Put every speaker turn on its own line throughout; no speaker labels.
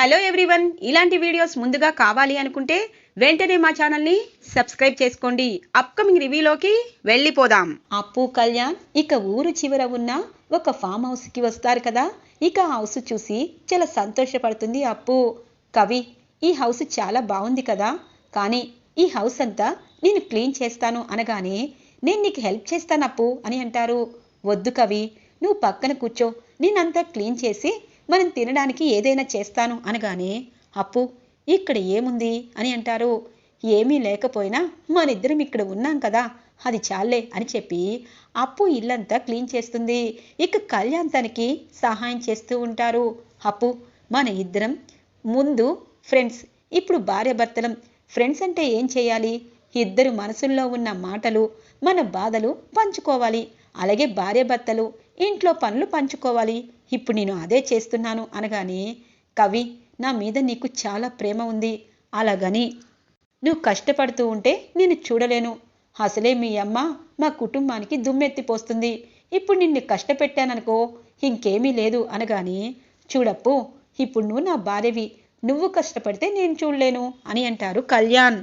Hello everyone. ఇలాంటి videos ముందుగా కావాలి అనుకుంటే వెంటనే మా ఛానల్ని సబ్స్క్రైబ్ చేసుకోండి. అప్కమింగ్ రివ్యూలోకి వెళ్ళిపోదాం. అప్పు కళ్యాణ్ ఇక ఊరు చివర ఉన్న ఒక ఫామ్ హౌస్కి వస్తారు కదా. ఇక ఆ హౌస్ చూసి చాలా సంతోషపడుతుంది అప్పు. కవి ఈ హౌస్ చాలా బాగుంది కదా. కానీ ఈ హౌస్ అంతా నేను క్లీన్ చేస్తాను అనగానే నేను నీకు హెల్ప్ చేస్తాను అప్పు అని అంటారు. వద్దు కవి నువ్వు పక్కన కూర్చో. నేనంతా క్లీన్ చేసి మనం తినడానికి ఏదైనా చేస్తాను అనగానే అప్పు ఇక్కడ ఏముంది? అని అంటారు. ఏమీ లేకపోయినా మనిద్దరం ఇక్కడ ఉన్నాం కదా అది చాలే అని చెప్పి అప్పు ఇల్లంతా క్లీన్ చేస్తుంది. ఇక కళ్యాణ్ తనకి సహాయం చేస్తూ ఉంటారు. అప్పు మన ఇద్దరం ముందు ఫ్రెండ్స్ ఇప్పుడు భార్యాభర్తలం ఫ్రెండ్స్ అంటే ఏం చేయాలి? ఇద్దరు మనసుల్లో ఉన్న మాటలు మన బాధలు పంచుకోవాలి. అలాగే భార్యాభర్తలు ఇంట్లో పనులు పంచుకోవాలి. ఇప్పుడు నేను అదే చేస్తున్నాను అనగానే కవి నా మీద నీకు చాలా ప్రేమ ఉంది. అలాగని నువ్వు కష్టపడుతూ ఉంటే నేను చూడలేను. అసలే మీ అమ్మ మా కుటుంబానికి దుమ్మెత్తిపోస్తుంది ఇప్పుడు నిన్ను కష్టపెట్టాననుకో ఇంకేమీ లేదు అనగాని చూడప్పు ఇప్పుడు నువ్వు నా భార్యవి. నువ్వు కష్టపడితే నేను చూడలేను అని అంటారు కళ్యాణ్.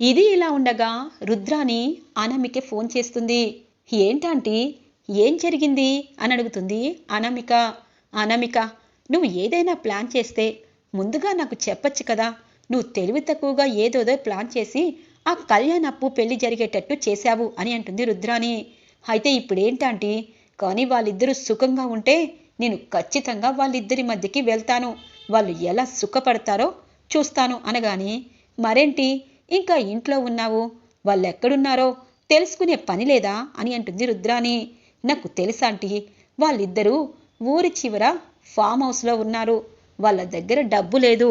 ఇది ఇలా ఉండగా రుద్రాని అనామికే ఫోన్ చేస్తుంది. ఏంటంటే ఏం జరిగింది? అని అడుగుతుంది అనామిక. అనామిక నువ్వు ఏదైనా ప్లాన్ చేస్తే ముందుగా నాకు చెప్పచ్చు కదా. నువ్వు తెలివి తక్కువగా ఏదోదో ప్లాన్ చేసి ఆ కళ్యాణ్ అప్పు పెళ్ళి జరిగేటట్టు చేశావు అని అంటుంది రుద్రాని అయితే ఇప్పుడేంటంటీ కానీ వాళ్ళిద్దరూ సుఖంగా ఉంటే నేను ఖచ్చితంగా వాళ్ళిద్దరి మధ్యకి వెళ్తాను. వాళ్ళు ఎలా సుఖపడతారో చూస్తాను అనగాని మరేంటి? ఇంకా ఇంట్లో ఉన్నావు. వాళ్ళు ఎక్కడున్నారో తెలుసుకునే పని లేదా? అని అంటుంది రుద్రాని నాకు తెలుసాంటీ వాళ్ళిద్దరూ ఊరి చివర ఫామ్ హౌస్లో ఉన్నారు. వాళ్ళ దగ్గర డబ్బు లేదు.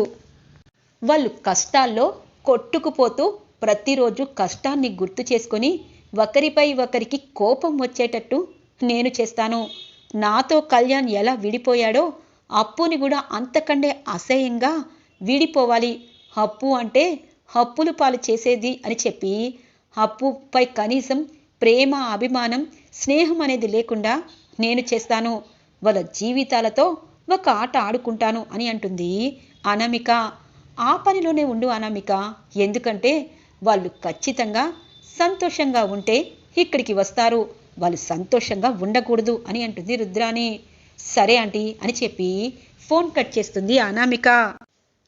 వాళ్ళు కష్టాల్లో కొట్టుకుపోతూ ప్రతిరోజు కష్టాన్ని గుర్తు చేసుకొని ఒకరిపై ఒకరికి కోపం వచ్చేటట్టు నేను చేస్తాను. నాతో కళ్యాణ్ ఎలా విడిపోయాడో అప్పుని కూడా అంతకంటే అసహ్యంగా విడిపోవాలి. అప్పు అంటే హప్పులు పాలు చేసేది అని చెప్పి అప్పుపై కనీసం ప్రేమ అభిమానం స్నేహం అనేది లేకుండా నేను చేస్తాను వాళ్ళ జీవితాలతో ఒక ఆట ఆడుకుంటాను అని అంటుంది అనామిక. ఆ పనిలోనే ఉండు అనామిక. ఎందుకంటే వాళ్ళు ఖచ్చితంగా సంతోషంగా ఉంటే ఇక్కడికి వస్తారు. వాళ్ళు సంతోషంగా ఉండకూడదు అని అంటుంది రుద్రాని సరే ఆంటీ అని చెప్పి ఫోన్ కట్ చేస్తుంది అనామిక.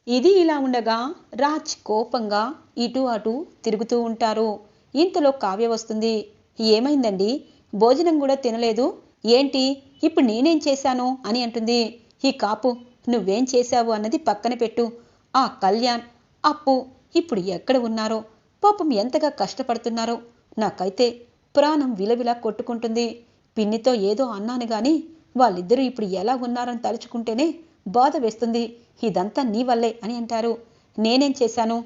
ఇది ఇలా ఉండగా రాజ్ కోపంగా ఇటు అటు తిరుగుతూ ఉంటారు. ఇంతలో కావ్య వస్తుంది. ఏమైందండి? భోజనం కూడా తినలేదు. ఏంటి? ఇప్పుడు నేనేం చేశాను? అని అంటుంది. ఈ కాపు నువ్వేం చేశావు అన్నది పక్కన పెట్టు. ఆ కళ్యాణ్ అప్పు ఇప్పుడు ఎక్కడ ఉన్నారో? పాపం ఎంతగా కష్టపడుతున్నారో? నాకైతే ప్రాణం విలవిలా కొట్టుకుంటుంది. పిన్నితో ఏదో అన్నాను గాని వాళ్ళిద్దరూ ఇప్పుడు ఎలా ఉన్నారని తలుచుకుంటేనే బాధ వేస్తుంది. ఇదంతా నీ వల్లే అని అంటారు. నేనేం చేశాను?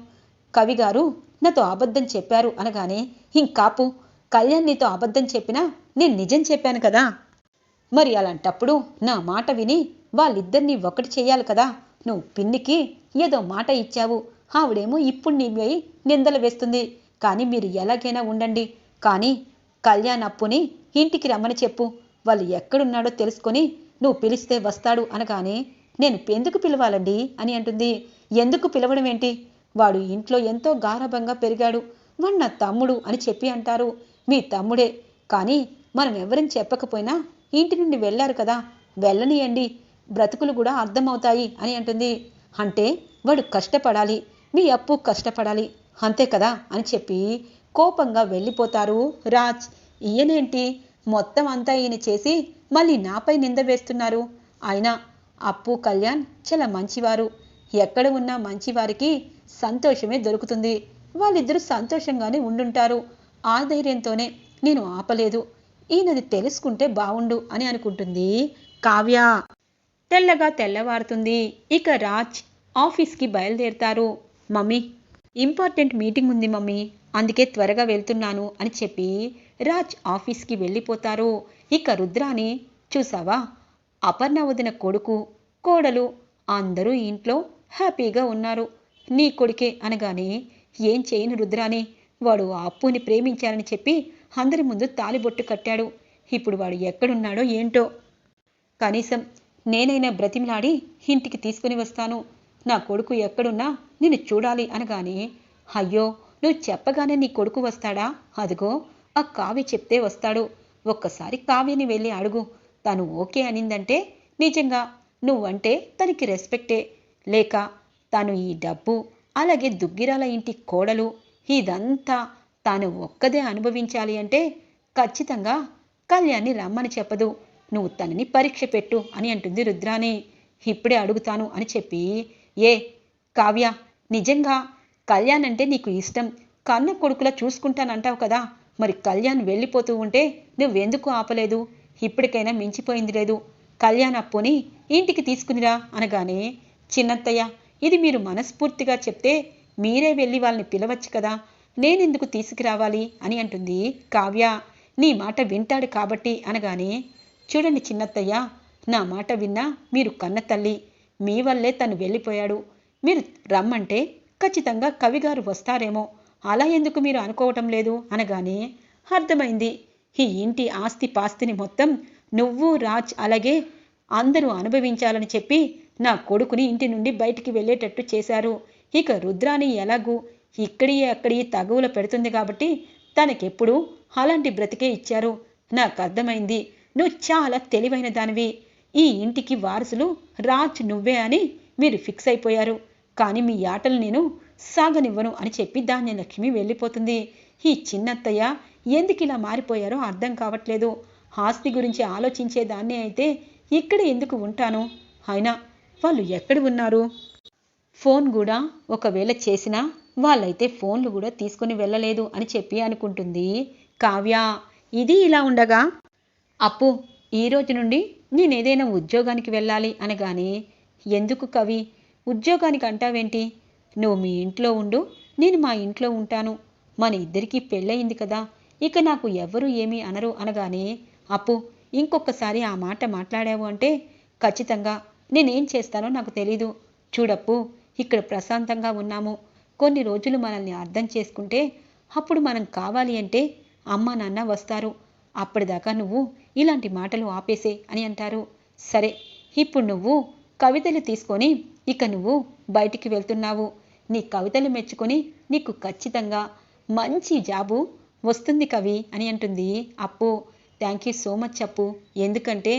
కవిగారు నాతో అబద్ధం చెప్పారు అనగానే ఇంకాపు కళ్యాణ్ నీతో అబద్ధం చెప్పినా నేను నిజం చెప్పాను కదా. మరి అలాంటప్పుడు నా మాట విని వాళ్ళిద్దరినీ ఒకటి చేయాలి కదా. నువ్వు పిన్నికి ఏదో మాట ఇచ్చావు. ఆవిడేమో ఇప్పుడు నీపై నిందలు వేస్తుంది. కానీ మీరు ఎలాగైనా ఉండండి. కానీ కళ్యాణ్ అప్పుని ఇంటికి రమ్మని చెప్పు. వాళ్ళు ఎక్కడున్నాడో తెలుసుకొని నువ్వు పిలిస్తే వస్తాడు అనగానే నేను ఎందుకు పిలవాలండి అని అంటుంది. ఎందుకు పిలవడం ఏంటి? వాడు ఇంట్లో ఎంతో గారభంగా పెరిగాడు. వాడు నా తమ్ముడు అని చెప్పి అంటారు. మీ తమ్ముడే. కానీ మనం ఎవరిని చెప్పకపోయినా ఇంటి నుండి వెళ్ళారు కదా వెళ్ళనియండి. బ్రతుకులు కూడా అర్థమవుతాయి అని అంటుంది. అంటే వాడు కష్టపడాలి మీ అప్పు కష్టపడాలి. అంతే కదా అని చెప్పి కోపంగా వెళ్ళిపోతారు రాజ్. ఈయనేంటి? మొత్తం అంతా ఈయన చేసి మళ్ళీ నాపై నింద వేస్తున్నారు. అయినా అప్పు కళ్యాణ్ చాలా మంచివారు. ఎక్కడ ఉన్నా మంచివారికి సంతోషమే దొరుకుతుంది. వాళ్ళిద్దరూ సంతోషంగానే ఉండుంటారు. ఆ ధైర్యంతోనే నేను ఆపలేదు. ఈయనది తెలుసుకుంటే బావుండు అని అనుకుంటుంది కావ్య. తెల్లగా తెల్లవారుతుంది. ఇక రాజ్ ఆఫీస్కి బయలుదేరుతారు. మమ్మీ ఇంపార్టెంట్ మీటింగ్ ఉంది మమ్మీ. అందుకే త్వరగా వెళ్తున్నాను అని చెప్పి రాజ్ ఆఫీస్కి వెళ్ళిపోతారు. ఇక రుద్రాని చూసావా? అపర్ణ వదిన కొడుకు కోడలు అందరూ ఇంట్లో హ్యాపీగా ఉన్నారు. నీ కొడుకే అనగానే ఏం చేయను రుద్రాని? వాడు ఆ అప్పుని ప్రేమించారని చెప్పి అందరి ముందు తాలిబొట్టు కట్టాడు. ఇప్పుడు వాడు ఎక్కడున్నాడో ఏంటో? కనీసం నేనైనా బ్రతిమలాడి ఇంటికి తీసుకుని వస్తాను. నా కొడుకు ఎక్కడున్నా నిన్ను చూడాలి అనగానే అయ్యో నువ్వు చెప్పగానే నీ కొడుకు వస్తాడా? అదిగో ఆ కావ్య చెప్తే వస్తాడు. ఒక్కసారి కావ్యని వెళ్ళి అడుగు. తను ఓకే అనిందంటే నిజంగా నువ్వంటే తనకి రెస్పెక్టే లేక తను ఈ డబ్బు అలాగే దుగ్గిరాల ఇంటి కోడలు ఇదంతా తాను ఒక్కదే అనుభవించాలి అంటే ఖచ్చితంగా కళ్యాణ్ని రమ్మని చెప్పదు. నువ్వు తనని పరీక్ష పెట్టు అని అంటుంది రుద్రాని ఇప్పుడే అడుగుతాను అని చెప్పి ఏ కావ్య నిజంగా కళ్యాణ్ అంటే నీకు ఇష్టం. కన్న కొడుకులా చూసుకుంటానంటావు కదా. మరి కళ్యాణ్ వెళ్ళిపోతూ ఉంటే నువ్వెందుకు ఆపలేదు? ఇప్పటికైనా మించిపోయింది లేదు. కళ్యాణ్ అప్పుని ఇంటికి తీసుకునిరా అనగానే చిన్నత్తయ్య ఇది మీరు మనస్ఫూర్తిగా చెప్తే మీరే వెళ్ళి వాళ్ళని పిలవచ్చు కదా. నేనెందుకు తీసుకురావాలి? అని అంటుంది కావ్య. నీ మాట వింటాడు కాబట్టి అనగానే చూడండి చిన్నత్తయ్య నా మాట విన్నా మీరు కన్న తల్లి. మీ వల్లే తను వెళ్ళిపోయాడు. మీరు రమ్మంటే ఖచ్చితంగా కవిగారు వస్తారేమో. అలా ఎందుకు మీరు అనుకోవటం లేదు? అనగానే అర్థమైంది. ఈ ఇంటి ఆస్తి పాస్తిని మొత్తం నువ్వు రాజ్ అలాగే అందరూ అనుభవించాలని చెప్పి నా కొడుకుని ఇంటి నుండి బయటికి వెళ్ళేటట్టు చేశారు. ఇక రుద్రాని ఎలాగూ ఇక్కడి అక్కడి తగువులు పెడుతుంది కాబట్టి తనకెప్పుడు అలాంటి బ్రతికే ఇచ్చారు. నాకు అర్థమైంది. నువ్వు చాలా తెలివైన దానివి. ఈ ఇంటికి వారసులు రాజ్ నువ్వే అని మీరు ఫిక్స్ అయిపోయారు. కానీ మీ ఆటలు నేను సాగనివ్వను అని చెప్పి ధాన్యలక్ష్మి వెళ్ళిపోతుంది. ఈ చిన్నత్తయ్య ఎందుకు ఇలా మారిపోయారో అర్థం కావట్లేదు. ఆస్తి గురించి ఆలోచించేదాన్ని అయితే ఇక్కడ ఎందుకు ఉంటాను? అయినా వాళ్ళు ఎక్కడ ఉన్నారు? ఫోన్ కూడా ఒకవేళ చేసినా వాళ్ళైతే ఫోన్లు కూడా తీసుకొని వెళ్ళలేదు అని చెప్పి అనుకుంటుంది. కావ్య ఇది ఇలా ఉండగా అప్పు ఈ రోజు నుండి నేను ఏదైనా ఉద్యోగానికి వెళ్ళాలి అనగానే ఎందుకు కవి? ఉద్యోగానికి అంటావేంటి? నువ్వు మీ ఇంట్లో ఉండు నేను మా ఇంట్లో ఉంటాను. మన ఇద్దరికీ పెళ్ళయింది కదా ఇక నాకు ఎవరు ఏమీ అనరు అనగానే అప్పు ఇంకొకసారి ఆ మాట మాట్లాడావు అంటే ఖచ్చితంగా నేనేం చేస్తానో నాకు తెలీదు. చూడప్పు ఇక్కడ ప్రశాంతంగా ఉన్నాము. కొన్ని రోజులు మనల్ని అర్థం చేసుకుంటే అప్పుడు మనం కావాలి అంటే అమ్మ నాన్న వస్తారు. అప్పటిదాకా నువ్వు ఇలాంటి మాటలు ఆపేసే అని అంటారు. సరే ఇప్పుడు నువ్వు కవితలు తీసుకొని ఇక నువ్వు బయటికి వెళ్తున్నావు. నీ కవితలు మెచ్చుకొని నీకు ఖచ్చితంగా మంచి జాబు వస్తుంది కవి అని అంటుంది అప్పు. థ్యాంక్ యూ సో మచ్ అప్పు. ఎందుకంటే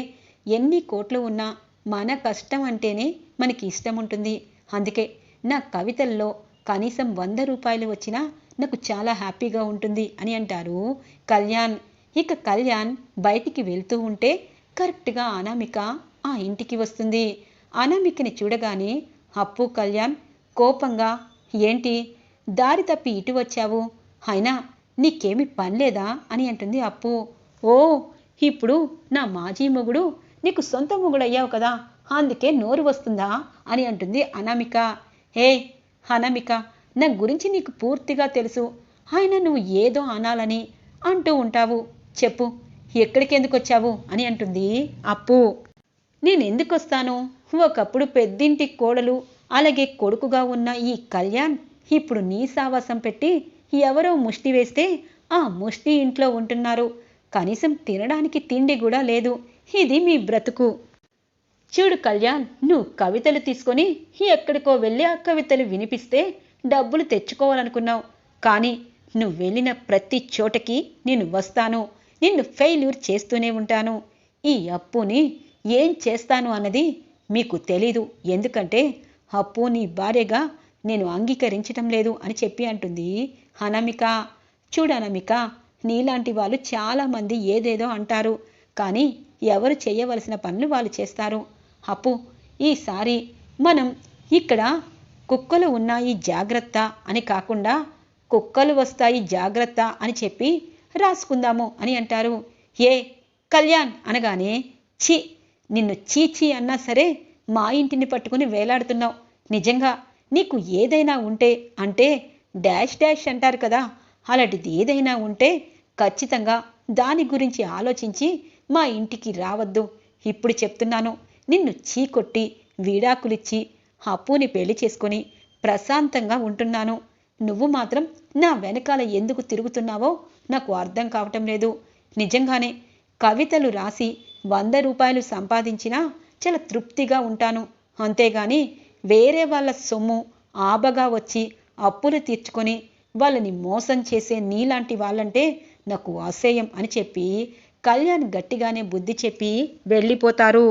ఎన్ని కోట్లు ఉన్నా మన కష్టం అంటేనే మనకి ఇష్టం ఉంటుంది. అందుకే నా కవితల్లో కనీసం వంద రూపాయలు వచ్చినా నాకు చాలా హ్యాపీగా ఉంటుంది అని అంటారు. కళ్యాణ్. ఇక కళ్యాణ్ బయటికి వెళ్తూ ఉంటే కరెక్ట్గా అనామిక ఆ ఇంటికి వస్తుంది. అనామికని చూడగానే అప్పు కళ్యాణ్ కోపంగా ఏంటి? దారి తప్పి ఇటు వచ్చావు? అయినా నీకేమి పనిలేదా అని అంటుంది అప్పు. ఓ ఇప్పుడు నా మాజీ మొగుడు నీకు సొంత మొగుడు అయ్యావు కదా అందుకే నోరు వస్తుందా అని అంటుంది అనామిక. హే అనామిక నా గురించి నీకు పూర్తిగా తెలుసు. ఆయన నువ్వు ఏదో అనాలని అంటూ ఉంటావు. చెప్పు ఎక్కడికి ఎందుకు వచ్చావు అని అంటుంది అప్పు. నేను ఎందుకు వస్తాను ఒకప్పుడు పెద్దింటి కోడలు అలాగే కొడుకుగా ఉన్న ఈ కళ్యాణ్ ఇప్పుడు నీ సావాసం పెట్టి ఎవరో ముష్టి వేస్తే ఆ ముష్టి ఇంట్లో ఉంటున్నారు. కనీసం తినడానికి తిండి కూడా లేదు. ఇది మీ బ్రతుకు. చూడు కళ్యాణ్ నువ్వు కవితలు తీసుకొని ఎక్కడికో వెళ్ళి ఆ కవితలు వినిపిస్తే డబ్బులు తెచ్చుకోవాలనుకున్నావు. కానీ నువ్వు వెళ్ళిన ప్రతి చోటకి నేను వస్తాను. నిన్ను ఫెయిల్యూర్ చేస్తూనే ఉంటాను. ఈ అప్పుని ఏం చేస్తాను అన్నది మీకు తెలీదు. ఎందుకంటే అప్పు నీ భార్యగా నేను అంగీకరించటం లేదు అని చెప్పి అంటుంది అనామిక. చూడు అనామిక నీలాంటి వాళ్ళు చాలామంది ఏదేదో అంటారు. కానీ ఎవరు చేయవలసిన పనులు వాళ్ళు చేస్తారు. అప్పు ఈసారి మనం ఇక్కడ కుక్కలు ఉన్నాయి జాగ్రత్త అని కాకుండా కుక్కలు వస్తాయి జాగ్రత్త అని చెప్పి రాసుకుందాము అని అంటారు. ఏ కళ్యాణ్ అనగానే ఛీ నిన్ను చీచి అన్నా సరే మా ఇంటిని పట్టుకుని వేలాడుతున్నావు. నిజంగా నీకు ఏదైనా ఉంటే అంటే డాష్ డాష్ అంటారు కదా అలాంటిది ఏదైనా ఉంటే ఖచ్చితంగా దాని గురించి ఆలోచించి మా ఇంటికి రావద్దు. ఇప్పుడు చెప్తున్నాను. నిన్ను చీకొట్టి వీడాకులిచ్చి అప్పుని పెళ్ళి చేసుకొని ప్రశాంతంగా ఉంటున్నాను. నువ్వు మాత్రం నా వెనకాల ఎందుకు తిరుగుతున్నావో నాకు అర్థం కావటం లేదు. నిజంగానే కవితలు రాసి వంద రూపాయలు సంపాదించినా చాలా తృప్తిగా ఉంటాను. అంతేగాని వేరే వాళ్ళ సొమ్ము ఆబగా వచ్చి అప్పులు తీర్చుకొని వాళ్ళని మోసం చేసే నీలాంటి వాళ్ళంటే నాకు అసహ్యం అని చెప్పి కళ్యాణ్ గట్టిగానే బుద్ధి చెప్పి వెళ్ళిపోతారు.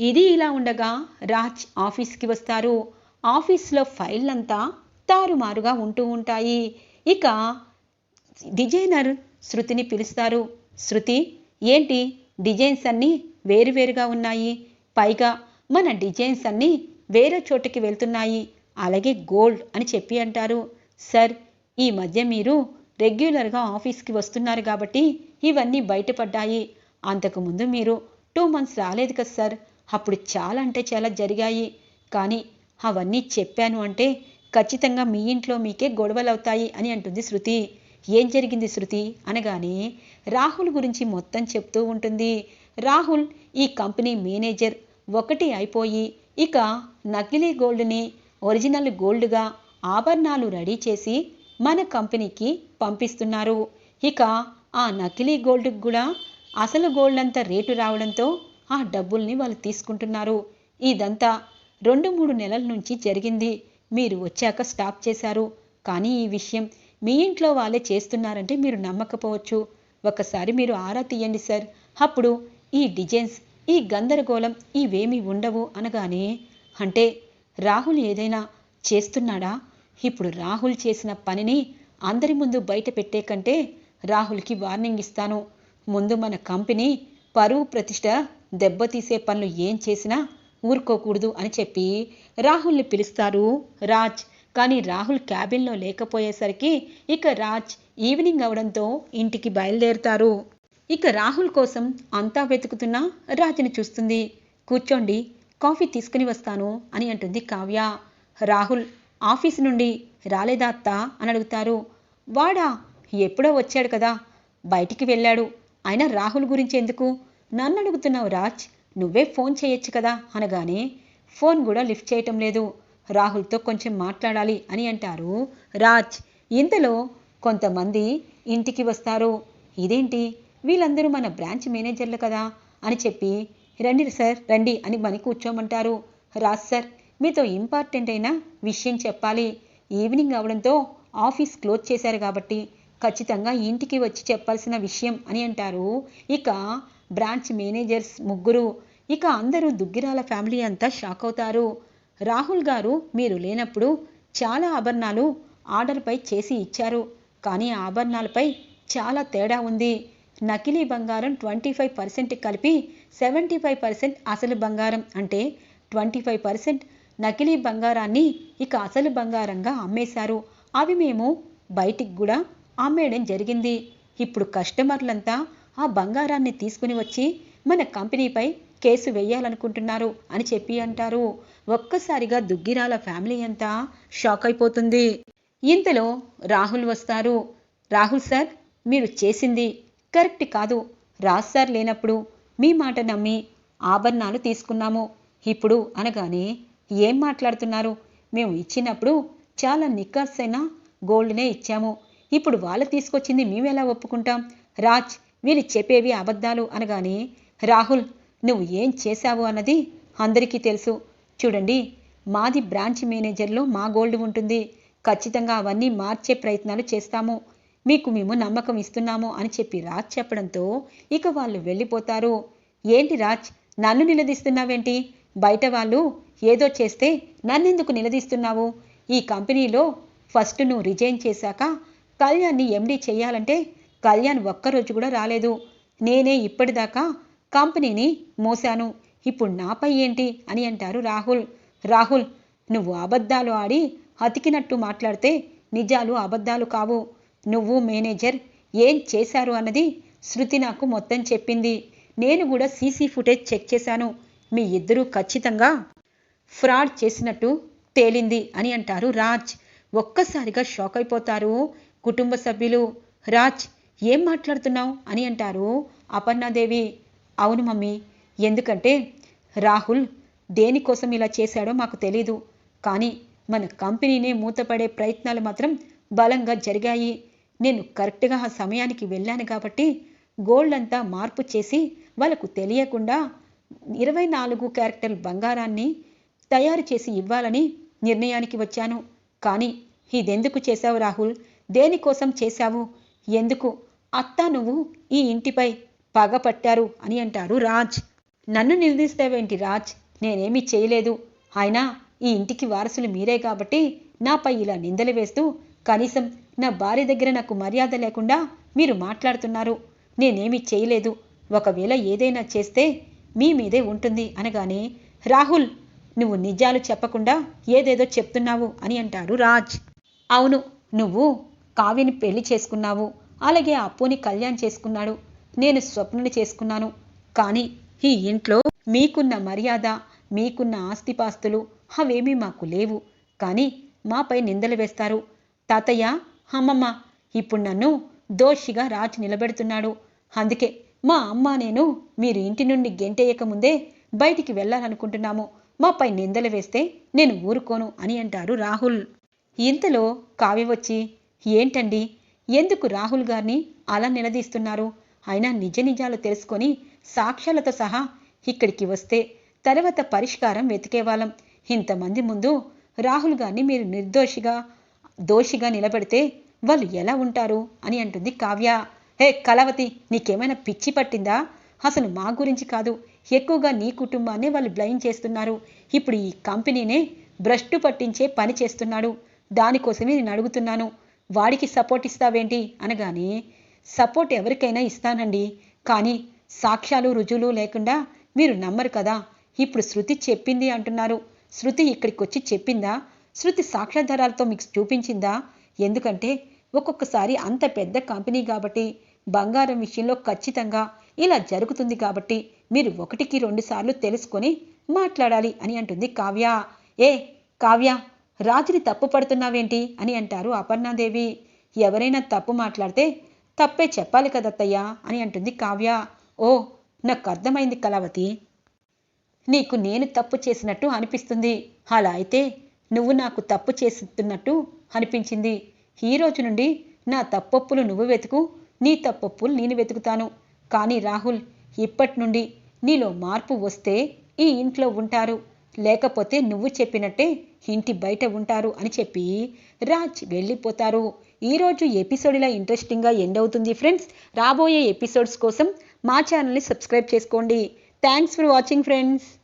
ఇది ఇలా ఉండగా రాజ్ ఆఫీస్కి వస్తారు. ఆఫీస్లో ఫైళ్ళంతా తారుమారుగా ఉంటూ ఉంటాయి. ఇక డిజైనర్ శృతిని పిలుస్తారు. శృతి ఏంటి? డిజైన్స్ అన్నీ వేరువేరుగా ఉన్నాయి. పైగా మన డిజైన్స్ అన్నీ వేరే చోటుకి వెళ్తున్నాయి. అలాగే గోల్డ్ అని చెప్పి అంటారు. సార్ ఈ మధ్య మీరు రెగ్యులర్గా ఆఫీస్కి వస్తున్నారు కాబట్టి ఇవన్నీ బయటపడ్డాయి. అంతకుముందు మీరు టూ మంత్స్ రాలేదు కదా సార్. అప్పుడు చాలా అంటే చాలా జరిగాయి. కానీ అవన్నీ చెప్పాను అంటే ఖచ్చితంగా మీ ఇంట్లో మీకే గొడవలు అవుతాయి అని అంటుంది శృతి. ఏం జరిగింది శృతి? అనగానే రాహుల్ గురించి మొత్తం చెప్తూ ఉంటుంది. రాహుల్ ఈ కంపెనీ మేనేజర్ ఒకటి అయిపోయి ఇక నకిలీ గోల్డ్ని ఒరిజినల్ గోల్డ్గా ఆభరణాలు రెడీ చేసి మన కంపెనీకి పంపిస్తున్నారు. ఇక ఆ నకిలీ గోల్డ్కి కూడా అసలు గోల్డ్ అంత రేటు రావడంతో ఆ డబ్బుల్ని వాళ్ళు తీసుకుంటున్నారు. ఇదంతా రెండు మూడు నెలల నుంచి జరిగింది. మీరు వచ్చాక స్టాప్ చేశారు. కానీ ఈ విషయం మీ ఇంట్లో వాళ్ళే చేస్తున్నారంటే మీరు నమ్మకపోవచ్చు. ఒకసారి మీరు ఆరా తీయండి సార్. అప్పుడు ఈ డిజైన్స్ ఈ గందరగోళం ఇవేమీ ఉండవు అనగానే అంటే రాహుల్ ఏదైనా చేస్తున్నాడా? ఇప్పుడు రాహుల్ చేసిన పనిని అందరి ముందు బయట పెట్టే కంటే రాహుల్కి వార్నింగ్ ఇస్తాను. ముందు మన కంపెనీ పరువు ప్రతిష్ట దెబ్బతీసే పనులు ఏం చేసినా ఊరుకోకూడదు అని చెప్పి రాహుల్ని పిలుస్తారు రాజ్. కానీ రాహుల్ క్యాబిన్లో లేకపోయేసరికి ఇక రాజ్ ఈవినింగ్ అవడంతో ఇంటికి బయలుదేరుతారు. ఇక రాహుల్ కోసం అంతా వెతుకుతున్న రాజ్ని చూస్తుంది. కూర్చోండి కాఫీ తీసుకుని వస్తాను అని అంటుంది కావ్య. రాహుల్ ఆఫీస్ నుండి రాలేదా అత్త అని అడుగుతారు. వాడా ఎప్పుడో వచ్చాడు కదా. బయటికి వెళ్ళాడు. అయినా రాహుల్ గురించి ఎందుకు? నన్ను అడుగుతున్నావు రాజ్ నువ్వే ఫోన్ చేయొచ్చు కదా అనగానే ఫోన్ కూడా లిఫ్ట్ చేయటం లేదు. రాహుల్తో కొంచెం మాట్లాడాలి అని అంటారు రాజ్. ఇంతలో కొంతమంది ఇంటికి వస్తారు. ఇదేంటి? వీళ్ళందరూ మన బ్రాంచ్ మేనేజర్లు కదా అని చెప్పి రండి సార్ రండి అని మని కూర్చోమంటారు. రాజ్ సార్ మీతో ఇంపార్టెంట్ అయిన విషయం చెప్పాలి. ఈవినింగ్ అవడంతో ఆఫీస్ క్లోజ్ చేశారు కాబట్టి ఖచ్చితంగా ఇంటికి వచ్చి చెప్పాల్సిన విషయం అని అంటారు. ఇక బ్రాంచ్ మేనేజర్స్ ముగ్గురు. ఇక అందరూ దుగ్గిరాల ఫ్యామిలీ అంతా షాక్ అవుతారు. రాహుల్ గారు మీరు లేనప్పుడు చాలా ఆభరణాలు ఆర్డర్పై చేసి ఇచ్చారు. కానీ ఆ ఆభరణాలపై చాలా తేడా ఉంది. నకిలీ బంగారం ట్వంటీ ఫైవ్ పర్సెంట్ కలిపి సెవెంటీ ఫైవ్ పర్సెంట్ అసలు బంగారం అంటే ట్వంటీ ఫైవ్ పర్సెంట్ నకిలీ బంగారాన్ని ఇక అసలు బంగారంగా అమ్మేశారు. అవి మేము బయటికి కూడా అమ్మేయడం జరిగింది. ఇప్పుడు కస్టమర్లంతా ఆ బంగారాన్ని తీసుకుని వచ్చి మన కంపెనీపై కేసు వేయాలనుకుంటున్నారు అని చెప్పి అంటారు. ఒక్కసారిగా దుగ్గిరాల ఫ్యామిలీ అంతా షాక్ అయిపోతుంది. ఇంతలో రాహుల్ వస్తారు. రాహుల్ సార్ మీరు చేసింది కరెక్ట్ కాదు. రాజ్ సార్ లేనప్పుడు మీ మాట నమ్మి ఆభరణాలు తీసుకున్నాము. ఇప్పుడు అనగానే ఏం మాట్లాడుతున్నారు? మేము ఇచ్చినప్పుడు చాలా నిక్కర్సైన గోల్డ్నే ఇచ్చాము. ఇప్పుడు వాళ్ళు తీసుకొచ్చింది మేము ఎలా ఒప్పుకుంటాం? రాజ్ వీళ్ళు చెప్పేవి అబద్ధాలు అనగానే రాహుల్ నువ్వు ఏం చేశావు అన్నది అందరికీ తెలుసు. చూడండి మాది బ్రాంచ్ మేనేజర్లో మా గోల్డ్ ఉంటుంది. ఖచ్చితంగా అవన్నీ మార్చే ప్రయత్నాలు చేస్తాము. మీకు మేము నమ్మకం ఇస్తున్నాము అని చెప్పి రాజ్ చెప్పడంతో ఇక వాళ్ళు వెళ్ళిపోతారు. ఏంటి రాజ్ నన్ను నిలదీస్తున్నావేంటి? బయట వాళ్ళు ఏదో చేస్తే నన్నెందుకు నిలదీస్తున్నావు? ఈ కంపెనీలో ఫస్ట్ నువ్వు రిజైన్ చేశాక కళ్యాణ్ని ఎండీ చేయాలంటే కళ్యాణ్ ఒక్కరోజు కూడా రాలేదు. నేనే ఇప్పటిదాకా కంపెనీని మోసాను ఇప్పుడు నాపై ఏంటి అని అంటారు రాహుల్. రాహుల్ నువ్వు అబద్ధాలు ఆడి అతికినట్టు మాట్లాడితే నిజాలు అబద్ధాలు కావు. నువ్వు మేనేజర్ ఏం చేశారు అన్నది శృతి నాకు మొత్తం చెప్పింది. నేను కూడా సీసీ ఫుటేజ్ చెక్ చేశాను. మీ ఇద్దరూ ఖచ్చితంగా ఫ్రాడ్ చేసినట్టు తేలింది అని అంటారు రాజ్. ఒక్కసారిగా షాక్ అయిపోతారు కుటుంబ సభ్యులు. రాజ్ ఏం మాట్లాడుతున్నావు అని అంటారు అపర్ణాదేవి. అవును మమ్మీ ఎందుకంటే రాహుల్ దేనికోసం ఇలా చేశాడో మాకు తెలీదు. కానీ మన కంపెనీనే మూతపడే ప్రయత్నాలు మాత్రం బలంగా జరిగాయి. నేను కరెక్ట్గా ఆ సమయానికి వెళ్ళాను కాబట్టి గోల్డ్ అంతా మార్పు చేసి వాళ్ళకు తెలియకుండా ఇరవై నాలుగు క్యారెక్టర్ బంగారాన్ని తయారు చేసి ఇవ్వాలని నిర్ణయానికి వచ్చాను. కానీ ఇదెందుకు చేశావు రాహుల్? దేనికోసం చేశావు? ఎందుకు? అత్త నువ్వు ఈ ఇంటిపై పగ పట్టారు అని అంటారు రాజ్. నన్ను నిలదీస్తావేంటి రాజ్? నేనేమీ చేయలేదు. అయినా ఈ ఇంటికి వారసులు మీరే కాబట్టి నాపై ఇలా నిందలు వేస్తూ కనీసం నా భార్య దగ్గర నాకు మర్యాద లేకుండా మీరు మాట్లాడుతున్నారు. నేనేమీ చేయలేదు. ఒకవేళ ఏదైనా చేస్తే మీ మీదే ఉంటుంది అనగానే రాహుల్ నువ్వు నిజాలు చెప్పకుండా ఏదేదో చెప్తున్నావు అని అంటారు రాజ్. అవును నువ్వు కావ్యని పెళ్ళి చేసుకున్నావు. అలాగే అప్పుని కళ్యాణ్ చేసుకున్నాడు. నేను స్వప్నని చేసుకున్నాను. కానీ ఈ ఇంట్లో మీకున్న మర్యాద మీకున్న ఆస్తిపాస్తులు అవేమీ మాకు లేవు. కానీ మాపై నిందలు వేస్తారు. తాతయ్య అమ్మమ్మ ఇప్పుడు నన్ను దోషిగా రాజు నిలబెడుతున్నాడు. అందుకే మా అమ్మ నేను మీరు ఇంటి నుండి గెంటేయక ముందే బయటికి వెళ్ళాలనుకుంటున్నాము. మాపై నిందలు వేస్తే నేను ఊరుకోను అని అంటారు రాహుల్. ఇంతలో కావ్య వచ్చి ఏంటండి? ఎందుకు రాహుల్ గారిని అలా నిలదీస్తున్నారు? అయినా నిజ నిజాలు తెలుసుకొని సాక్ష్యాలతో సహా ఇక్కడికి వస్తే తర్వాత పరిష్కారం వెతికేవాళ్ళం ఇంతమంది ముందు రాహుల్ గారిని మీరు నిర్దోషిగా దోషిగా నిలబెడితే వాళ్ళు ఎలా ఉంటారు అని అంటుంది కావ్య. హే కలవతి నీకేమైనా పిచ్చి పట్టిందా? అసలు మా గురించి కాదు. ఎక్కువగా నీ కుటుంబాన్నే వాళ్ళు బ్లైన్ చేస్తున్నారు. ఇప్పుడు ఈ కంపెనీనే భ్రష్టు పట్టించే పని చేస్తున్నాడు. దానికోసమే నేను అడుగుతున్నాను. వాడికి సపోర్ట్ ఇస్తావేంటి? అనగానే సపోర్ట్ ఎవరికైనా ఇస్తానండి. కానీ సాక్ష్యాలు రుజువులు లేకుండా మీరు నమ్మరు కదా. ఇప్పుడు శృతి చెప్పింది అంటున్నారు. శృతి ఇక్కడికి వచ్చి చెప్పిందా? శృతి సాక్ష్యాధారాలతో మీకు చూపించిందా? ఎందుకంటే ఒక్కొక్కసారి అంత పెద్ద కంపెనీ కాబట్టి బంగారం విషయంలో ఖచ్చితంగా ఇలా జరుగుతుంది కాబట్టి మీరు ఒకటికి రెండు సార్లు తెలుసుకొని మాట్లాడాలి అని అంటుంది కావ్య. ఏ కావ్య? రాజుని తప్పు పడుతున్నావేంటి అని అంటారు అపర్ణాదేవి. ఎవరైనా తప్పు మాట్లాడితే తప్పే చెప్పాలి కదత్తయ్యా అని అంటుంది కావ్య. ఓ నాకు అర్థమైంది కళావతి. నీకు నేను తప్పు చేసినట్టు అనిపిస్తుంది. అలా అయితే నువ్వు నాకు తప్పు చేస్తున్నట్టు అనిపించింది. ఈ రోజు నుండి నా తప్పొప్పులు నువ్వు వెతుకు నీ తప్పొప్పులు నేను వెతుకుతాను. కానీ రాహుల్ ఇప్పటి నుండి నీలో మార్పు వస్తే ఈ ఇంట్లో ఉంటారు. లేకపోతే నువ్వు చెప్పినట్టే ఇంటి బయట ఉంటారు అని చెప్పి రాజ్ వెళ్ళిపోతారు. ఈరోజు ఎపిసోడ్ ఇలా ఇంట్రెస్టింగ్గా ఎండ్ అవుతుంది ఫ్రెండ్స్ రాబోయే ఎపిసోడ్స్ కోసం మా ఛానల్ని సబ్స్క్రైబ్ చేసుకోండి. Thanks for watching friends